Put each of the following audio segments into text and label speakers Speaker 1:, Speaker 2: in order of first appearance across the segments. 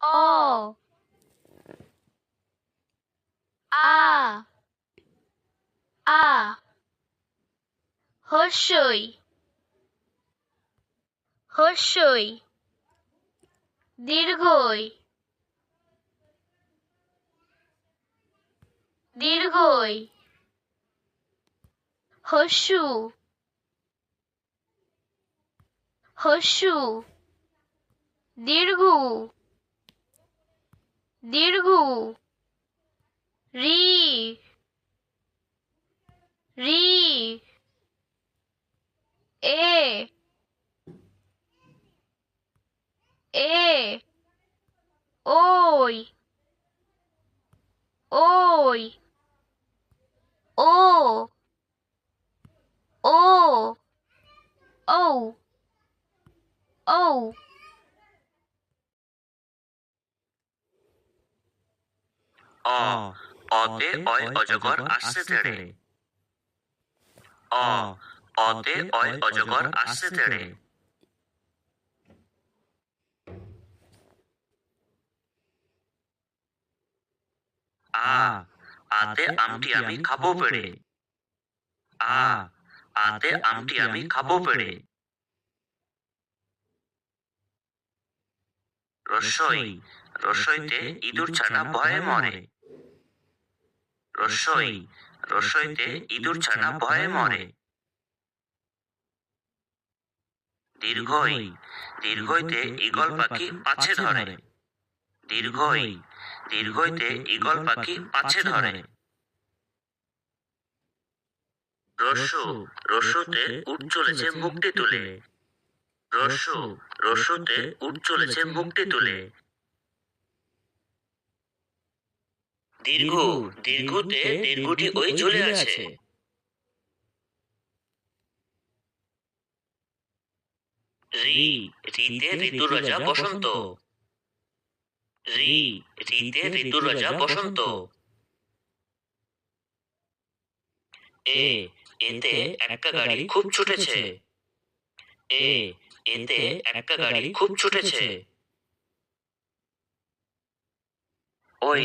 Speaker 1: অ। আ। আ। হর্ষই। হর্ষই। দীর্ঘই। দীর্ঘই। হস্যু হস্যু দীর্ঘ। দীর্ঘ রি রি এ এ ওই ওই ও ও ও ও
Speaker 2: অ অতে অয় অজগর আসছে তেড়ে অ অতে অয় অজগর আসছে তেড়ে আ আতে আমটি আমি খাব পেড়ে আ আতে আমটি আমি খাব পেড়ে রসই রসইতে ইঁদুর ছানা ভয়ে মরে রসই। রসইতে ইঁদুর ছানা ভয়ে মরে। দীর্ঘই। দীর্ঘইতে ঈগল পাখি পাছে ধরে। দীর্ঘই। দীর্ঘইতে ঈগল পাখি পাছে ধরে। রস্যু রস্যুতে উঠ চলেছে মুক্তি তুলে। রস্যু রস্যুতে উঠ চলেছে মুক্তি তুলে। দীর্ঘ দীর্ঘতে দীর্ঘটি ওই চলে আছে। রি রিতে রাজা বসন্ত। রি রিতে রাজা বসন্ত। এ এতে একটা গাড়ি খুব ছুটেছে। এ এতে একটা গাড়ি খুব ছুটেছে। ওই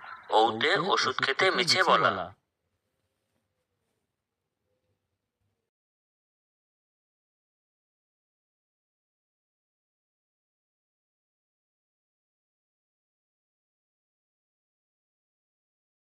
Speaker 2: ওতে ওষুধ খেতে মিছে বলা।